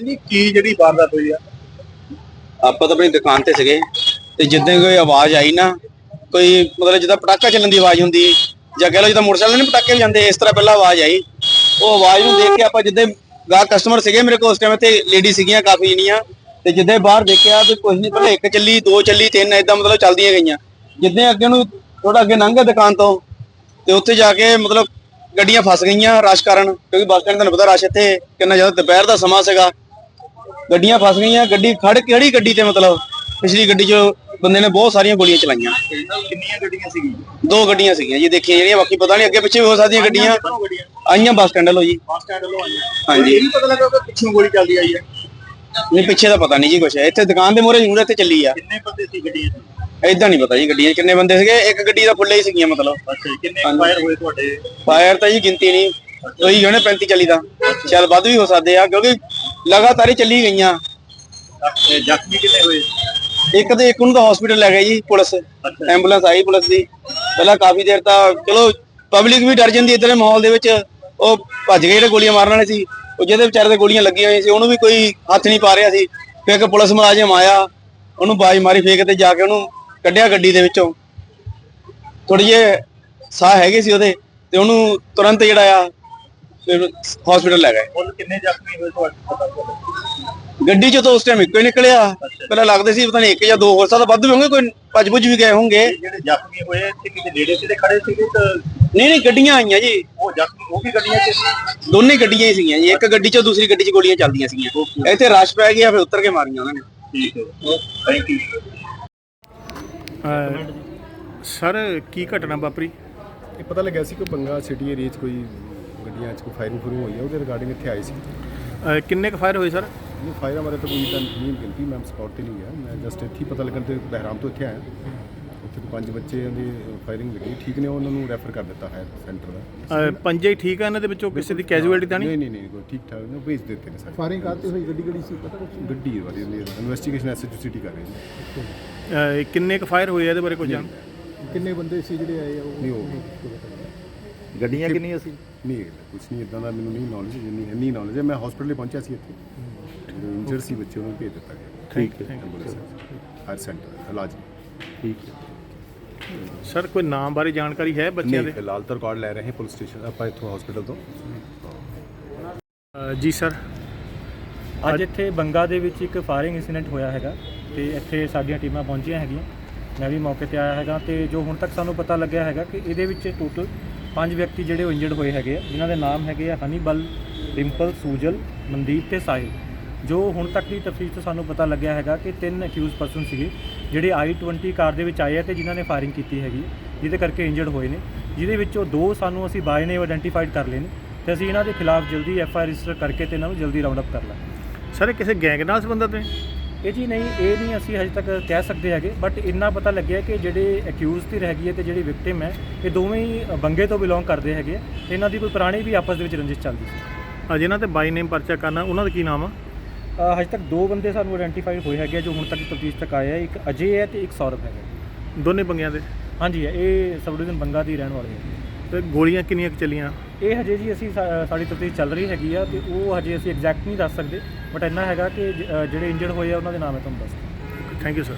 ਜੀ ਕੀ ਜਿਹੜੀ ਵਾਰਦਾਤ ਹੋਈ ਆ? ਆਪਾਂ ਤਾਂ ਆਪਣੀ ਦੁਕਾਨ ਤੇ ਸੀਗੇ ਤੇ ਜਿੱਦਾਂ ਕੋਈ ਆਵਾਜ਼ ਆਈ ਨਾ, ਕੋਈ ਮਤਲਬ ਜਿੱਦਾਂ ਪਟਾਕਾ ਚੱਲਣ ਦੀ ਆਵਾਜ਼ ਹੁੰਦੀ, ਜਾਂ ਕਹਿ ਲਓ ਜਿੱਦਾਂ ਮੋਟਰਸਾਈਕਲ ਨਹੀਂ ਪਟਾਕੇ ਜਾਂਦੇ ਇਸ ਤਰ੍ਹਾਂ ਪਹਿਲਾਂ ਆਵਾਜ਼ ਆਈ। ਉਹ ਆਵਾਜ਼ ਨੂੰ ਦੇਖ ਕੇ ਆਪਾਂ ਜਿੱਦਾਂ ਗਾ ਕਸਟਮਰ ਸੀਗੇ ਮੇਰੇ ਕੋਲ, ਉਸ ਟਾਈਮ ਤੇ ਲੇਡੀ ਸੀਗੀਆਂ, ਕਾਫੀ ਜਣੀਆਂ। ਤੇ ਜਿੱਦਾਂ ਬਾਹਰ ਦੇਖਿਆ ਤੇ ਕੁਝ ਨਹੀਂ, ਪਹਿਲਾਂ ਇੱਕ ਚੱਲੀ, ਦੋ ਚੱਲੀ, ਤਿੰਨ ਏਦਾਂ ਮਤਲਬ ਚੱਲਦੀਆਂ ਗਈਆਂ। ਜਿੱਦਾਂ ਅੱਗੇ ਨੂੰ ਥੋੜਾ ਅੱਗੇ ਲੰਘ ਗਏ ਦੁਕਾਨ ਤੋਂ, ਤੇ ਉੱਥੇ ਜਾ ਕੇ ਮਤਲਬ ਗੱਡੀਆਂ ਫਸ ਗਈਆਂ ਰਸ਼ ਕਾਰਨ, ਕਿਉਂਕਿ ਬੱਸ ਸਟੈਂਡ ਤੁਹਾਨੂੰ ਪਤਾ ਰਸ਼ ਇੱਥੇ ਕਿੰਨਾ ਜ਼ਿਆਦਾ ਦੁਪਹਿਰ ਦਾ ਸਮਾਂ ਸੀਗਾ। ਗੱਡੀਆਂ ਫਸ ਗਈਆਂ ਗੱਡੀ ਖੜ ਕਿਹੜੀ ਗੱਡੀ ਤੇ ਮਤਲਬ ਪਿਛਲੀ ਗੱਡੀ 'ਚ ਬੰਦੇ ਨੇ ਬਹੁਤ ਸਾਰੀਆਂ ਗੋਲੀਆਂ ਚਲਾਈਆਂ। ਕਿੰਨੀਆਂ ਗੱਡੀਆਂ ਸੀਗੀਆਂ ਦੋ ਗੱਡੀਆਂ ਸੀਗੀਆਂ ਜੀ ਦੇਖੀਆਂ ਜਿਹੜੀਆਂ ਬਾਕੀ ਪਤਾ ਨਹੀਂ ਅੱਗੇ ਪਿੱਛੇ ਵੀ ਹੋ ਸਕਦੀਆਂ ਗੱਡੀਆਂ। ਆਈਆਂ ਬੱਸ ਸਟੈਂਡ ਵੱਲੋਂ ਜੀ। ਬੱਸ ਸਟੈਂਡ ਵੱਲੋਂ ਆਈਆਂ। ਹਾਂਜੀ। ਇਹ ਪਤਾ ਲੱਗਾ ਕਿ ਪਿੱਛੋਂ ਗੋਲੀ ਚੱਲਦੀ ਆਈ ਹੈ। ਨਹੀਂ ਪਿੱਛੇ ਦਾ ਪਤਾ ਨਹੀਂ ਜੀ ਕੁਛ। ਇੱਥੇ ਦੁਕਾਨ ਦੇ ਮੂਹਰੇ ਜ਼ਰੂਰ ਇੱਥੇ ਚੱਲੀ ਆ। ਕਿੰਨੇ ਬੰਦੇ ਸੀ ਗੱਡੀਆਂ 'ਚ? ਏਦਾਂ ਨਹੀਂ ਪਤਾ ਜੀ ਗੱਡੀਆਂ 'ਚ ਕਿੰਨੇ ਬੰਦੇ ਸੀਗੇ। ਇੱਕ ਗੱਡੀ ਦਾ ਫੁੱਲੇ ਹੀ ਸੀਗੀਆਂ ਮਤਲਬ। ਅੱਛਾ ਜੀ, ਕਿੰਨੇ ਫਾਇਰ ਹੋਏ ਤੁਹਾਡੇ? ਫਾਇਰ ਤਾਂ ਜੀ ਗਿਣਤੀ ਨਹੀਂ। ਉਹੀ ਹੋਣੇ 35 40 ਦਾ। ਚੱਲ ਵੱਧ ਵੀ ਹੋ ਸਕਦੇ ਆ ਕਿਉਂਕਿ ਲਗਾਤਾਰ ਹੀ ਚੱਲੀ ਗਈਆਂ। ਤੇ ਜ਼ਖਮੀ ਕਿੰਨੇ ਹੋਏ? ਇੱਕ ਤੇ ਇੱਕ ਨੂੰ ਤਾਂ ਹਸਪੀਟਲ ਲੈ ਗਏ ਜੀ ਪੁਲਿਸ। ਐਂਬੂਲੈਂਸ ਆਈ ਪੁਲਿਸ ਦੀ। ਪਹਿਲਾਂ ਕਾਫੀ ਦੇਰ ਤਾਂ ਚਲੋ ਪਬਲਿਕ ਵੀ ਡਰ ਜਾਂਦੀ ਇਦਾਂ ਦੇ ਮਾਹੌਲ ਦੇ ਵਿੱਚ। ਉਹ ਭੱਜ ਗਏ ਜਿਹੜੇ ਗੋਲੀਆਂ ਮਾਰਨ ਵਾਲੇ ਸੀ। ਉਹ ਜਿਹਦੇ ਵਿਚਾਰੇ ਦੇ ਗੋਲੀਆਂ ਲੱਗੀਆਂ ਹੋਈਆਂ ਸੀ ਉਹਨੂੰ ਵੀ ਕੋਈ ਹੱਥ ਨਹੀਂ ਪਾ ਰਿਹਾ ਸੀ। ਫਿਰ ਇੱਕ ਪੁਲਿਸ ਮੁਲਾਜ਼ਮ ਆਇਆ ਉਹਨੂੰ ਬਾਜ ਮਾਰੀ ਫੇਕ ਤੇ ਜਾ ਕੇ ਉਹਨੂੰ ਕੱਢਿਆ ਗੱਡੀ ਦੇ ਵਿੱਚੋਂ। ਥੋੜੀ ਜਿਹੇ ਸਾਹ ਹੈਗੇ ਸੀ ਉਹਦੇ ਤੇ ਉਹਨੂੰ ਤੁਰੰਤ ਜਿਹੜਾ ਆ ਹਸਪੀਟਲ ਲੈ ਗਏ। ਕੁੱਲ ਕਿੰਨੇ ਜ਼ਖਮੀ ਹੋਏ ਤੁਹਾਡੇ ਪਤਾ ਚੱਲਿਆ? ਗੱਡੀ ਚੋਂ ਤਾਂ ਉਸ ਟਾਈਮ ਇੱਕੋ ਹੀ ਨਿਕਲਿਆ। ਪਹਿਲਾਂ ਲੱਗਦੇ ਸੀ ਪਤਾ ਨਹੀਂ ਇੱਕ ਜਾਂ ਦੋ ਹੋ ਸਕਦਾ ਵੱਧ ਵੀ ਹੋਣਗੇ ਕੋਈ ਭੱਜ ਭੁੱਜ ਵੀ ਗਏ ਹੋਣਗੇ। ਜਿਹੜੇ ਜ਼ਖਮੀ ਹੋਏ ਇੱਥੇ ਕਿਤੇ ਨੇੜੇ ਤੇ ਖੜੇ ਸੀਗੇ ਤਾਂ ਨਹੀਂ ਨਹੀਂ ਗੱਡੀਆਂ ਆਈਆਂ ਜੀ। ਉਹ ਜ਼ਖਮੀ ਉਹ ਵੀ ਗੱਡੀਆਂ 'ਚ ਸੀ? ਦੋਨੇ ਗੱਡੀਆਂ ਹੀ ਸੀਗੀਆਂ ਜੀ। ਇੱਕ ਗੱਡੀ ਚੋਂ ਦੂਸਰੀ ਗੱਡੀ 'ਚ ਗੋਲੀਆਂ ਚੱਲਦੀਆਂ ਸੀਗੀਆਂ। ਇੱਥੇ ਰਸ਼ ਪੈ ਗਿਆ ਫਿਰ ਉੱਤਰ ਕੇ ਮਾਰੀਆਂ ਉਹਨਾਂ ਨੇ। ਠੀਕ ਹੈ। ਥੈਂਕ ਯੂ ਸਰ ਕੀ ਘਟਨਾ ਵਾਪਰੀ? ਇਹ ਪਤਾ ਲੱਗਿਆ ਸੀ ਕਿ ਬੰਗਾ ਸਿਟੀ ਏਰੀਆ 'ਚ ਕੋਈ ਗੱਡੀਆਂ 'ਚ ਕੋਈ ਫਾਇਰਿੰਗ ਫੁਰੂ ਹੋਈ ਹੈ ਉਹਦੇ ਰਿਗਾਰਡਿੰਗ ਇੱਥੇ ਆਏ ਸੀ। ਅਹ ਕਿੰਨੇ ਕੁ ਫਾਇਰ ਹੋਏ ਸਰ ਇਹ ਫਾਇਰਾਂ ਬਾਰੇ ਤਾਂ ਕੋਈ ਤਾਂ ਨਹੀਂ ਗਿਣਤੀ ਮੈਂ ਸਪੌਟ ਤੇ ਨਹੀਂ ਗਿਆ ਮੈਂ ਜਸਟ ਇੱਥੇ ਹੀ ਪਤਾ ਲੱਗਣ ਤੇ ਬਹਿਰਾਮ ਤੋਂ ਇੱਥੇ ਆਇਆ। ਉੱਥੇ ਪੰਜ ਬੱਚੇ ਦੀ ਫਾਇਰਿੰਗ ਲੱਗੀ। ਠੀਕ ਨੇ ਉਹਨਾਂ ਨੂੰ ਰੈਫਰ ਕਰ ਦਿੱਤਾ ਹੈ ਸੈਂਟਰ ਦਾ। ਅਹ ਪੰਜੇ ਹੀ ਠੀਕ ਆ ਇਹਨਾਂ ਦੇ ਵਿੱਚੋਂ ਕਿਸੇ ਦੀ ਕੈਜੂਅਲਟੀ ਤਾਂ ਨਹੀਂ? ਨਹੀਂ ਨਹੀਂ ਨਹੀਂ ਕੋਈ ਠੀਕ ਠਾਕ ਨੇ ਭੇਜ ਦਿੱਤੇ ਨੇ ਸਾਰੇ। ਫਾਇਰਿੰਗ ਕਰਤੇ ਹੋਈ? ਗੱਡੀ ਗੱਡੀ ਸੀ? ਪਤਾ ਕੁਛ? ਗੱਡੀ ਵਾਲੀ ਇਨਵੈਸਟੀਗੇਸ਼ਨ ਐਸਐਚਓ ਸਿਟੀ ਕਰ ਰਹੀ ਹੈ ਅਹ ਕਿੰਨੇ ਕੁ ਫਾਇਰ ਹੋਏ ਆ ਇਹਦੇ ਬਾਰੇ ਕੁਝ ਜਾਣ ਕਿੰਨੇ ਬੰਦੇ ਸੀ ਜਿਹੜੇ ਆਏ ਆ ਉਹ? ਨਹੀਂ ਉਹ ਗੱਡੀਆਂ ਕਿੰਨੀਆਂ ਸੀ? ਨਹੀਂ ਕੁਝ ਨਹੀਂ ਇਦਾਂ ਦਾ ਮੈਨੂੰ ਨਹੀਂ ਨੌਲੇਜ ਜਿੰਨੀ ਇੰਨੀ ਨੌਲੇਜ ਹੈ। ਮੈਂ ਹਸਪੀਟਲ ਪਹੁੰਚਿਆ ਸੀ ਇੱਥੇ। ਇੰਜਰ ਸੀ ਬੱਚੇ ਉਹਨੂੰ ਭੇਜ ਦਿੱਤਾ ਗਿਆ। ਠੀਕ ਹੈ ਹਰ ਸੈਂਟਰ ਇਲਾਜ। ਠੀਕ ਹੈ। ਸਰ ਕੋਈ ਨਾਮ ਬਾਰੇ ਜਾਣਕਾਰੀ ਹੈ ਬੱਚਿਆਂ ਦੇ? ਫਿਲਹਾਲ ਤਾਂ ਰਿਕਾਰਡ ਲੈ ਰਹੇ ਹਾਂ ਪੁਲਿਸ ਸਟੇਸ਼ਨ ਆਪਾਂ ਇੱਥੋਂ ਹਸਪੀਟਲ ਤੋਂ। ਜੀ ਸਰ ਅੱਜ ਇੱਥੇ ਬੰਗਾ ਦੇ ਵਿੱਚ ਇੱਕ ਫਾਇਰਿੰਗ ਇਨਸੀਡੈਂਟ ਹੋਇਆ ਹੈਗਾ ਤੇ ਇੱਥੇ ਸਾਡੀਆਂ ਟੀਮਾਂ ਪਹੁੰਚੀਆਂ ਹੈਗੀਆਂ। ਮੈਂ ਵੀ ਮੌਕੇ ਤੇ ਆਇਆ ਹੈਗਾ ਤੇ ਜੋ ਹੁਣ ਤੱਕ ਸਾਨੂੰ ਪਤਾ ਲੱਗਿਆ ਹੈਗਾ ਕਿ ਇਹਦੇ ਵਿੱਚ ਟੋਟਲ ਪੰਜ ਵਿਅਕਤੀ ਜਿਹੜੇ ਉਹ ਇੰਜਰਡ ਹੋਏ ਹੈਗੇ ਆ, ਜਿਨ੍ਹਾਂ ਦੇ ਨਾਮ ਹੈਗੇ ਆ ਹਨੀਬਲ, ਡਿੰਪਲ, ਸੂਜਲ, ਮਨਦੀਪ ਤੇ ਸਾਹਿਲ। ਜੋ ਹੁਣ ਤੱਕ ਦੀ ਤਫਤੀਸ਼ ਤੋਂ ਸਾਨੂੰ ਪਤਾ ਲੱਗਿਆ ਹੈਗਾ ਕਿ ਤਿੰਨ ਅਕਿਊਜ਼ ਪਰਸਨ ਸੀਗੇ, ਜਿਹੜੇ i20 ਕਾਰ ਦੇ ਵਿੱਚ ਆਏ ਆ ਤੇ ਜਿਨ੍ਹਾਂ ਨੇ ਫਾਇਰਿੰਗ ਕੀਤੀ ਹੈਗੀ, ਜਿਹਦੇ ਕਰਕੇ ਇੰਜਰਡ ਹੋਏ ਨੇ। ਜਿਹਦੇ ਵਿੱਚੋਂ ਦੋ ਸਾਨੂੰ ਅਸੀਂ ਬਾਏ ਨੇ ਆਇਡੈਂਟੀਫਾਈਡ ਕਰ ਲਏ ਨੇ ਤੇ ਅਸੀਂ ਇਹਨਾਂ ਦੇ ਖਿਲਾਫ ਜਲਦੀ ਐਫ ਆਈ ਆਰ ਰਜਿਸਟਰ ਕਰਕੇ ਤੇ ਇਹਨਾਂ ਨੂੰ ਜਲਦੀ ਰਾਉਂਡ ਅਪ ਕਰ ਲਾਂਗੇ। ਸਰ, ਇਹ ਕਿਸੇ ਗੈਂਗ ਨਾਲ ਸੰਬੰਧਿਤ ਨੇ? ਇਹ ਜੀ ਨਹੀਂ ਇਹ ਨਹੀਂ ਅਸੀਂ ਹਜੇ ਤੱਕ ਕਹਿ ਸਕਦੇ ਹੈਗੇ ਬਟ ਇੰਨਾ ਪਤਾ ਲੱਗਿਆ ਕਿ ਜਿਹੜੇ ਅਕਿਊਜ਼ ਦੀ ਹੈਗੀ ਹੈ ਤੇ ਜਿਹੜੀ ਵਿਕਟਿਮ ਹੈ ਇਹ ਦੋਵੇਂ ਹੀ ਬੰਗੇ ਤੋਂ ਬਿਲੋਂਗ ਕਰਦੇ ਹੈਗੇ ਆ ਤੇ ਇਹਨਾਂ ਦੀ ਕੋਈ ਪੁਰਾਣੀ ਵੀ ਆਪਸ ਦੇ ਵਿੱਚ ਰੰਜਿਸ਼ ਚੱਲਦੀ ਸੀ। ਅਹ ਜਿਨ੍ਹਾਂ ਤੇ ਬਾਈ ਨੇਮ ਪਰਚਾ ਕਰਨਾ ਉਹਨਾਂ ਦਾ ਕੀ ਨਾਮ ਆ? ਅ, ਹਜੇ ਤੱਕ ਦੋ ਬੰਦੇ ਸਾਨੂੰ ਆਇਡੈਂਟੀਫਾਈਡ ਹੋਏ ਹੈਗੇ ਆ ਜੋ ਹੁਣ ਤੱਕ ਤਫਤੀਸ਼ ਤੱਕ ਆਏ ਆ ਇੱਕ ਅਜੇ ਹੈ ਤੇ ਇੱਕ ਸੌਰਵ ਹੈਗਾ। ਦੋਨੇ ਬੰਗਿਆਂ ਦੇ? ਹਾਂਜੀ ਇਹ ਸਬ ਡਿਵੀਜ਼ਨ ਬੰਗਾ ਦੀ ਰਹਿਣ ਵਾਲੇ ਹੈ ਤੇ ਗੋਲੀਆਂ ਕਿੰਨੀਆਂ ਕੁ ਚੱਲੀਆਂ? ਇਹ ਹਜੇ ਜੀ ਅਸੀਂ ਸਾ- ਸਾਡੀ ਤਫਤੀਸ਼ ਚੱਲ ਰਹੀ ਹੈਗੀ ਆ ਤੇ ਉਹ ਹਜੇ ਅਸੀਂ ਐਗਜ਼ੈਕਟ ਨਹੀਂ ਦੱਸ ਸਕਦੇ ਬਟ ਇੰਨਾ ਹੈਗਾ ਕਿ ਜ- ਅ, ਜਿਹੜੇ ਇੰਜਰਡ ਹੋਏ ਆ ਉਹਨਾਂ ਦੇ ਨਾਮ ਹੈ ਤੁਹਾਨੂੰ ਦੱਸ ਦਿੰਦੇ ਥੈਂਕ ਯੂ ਸਰ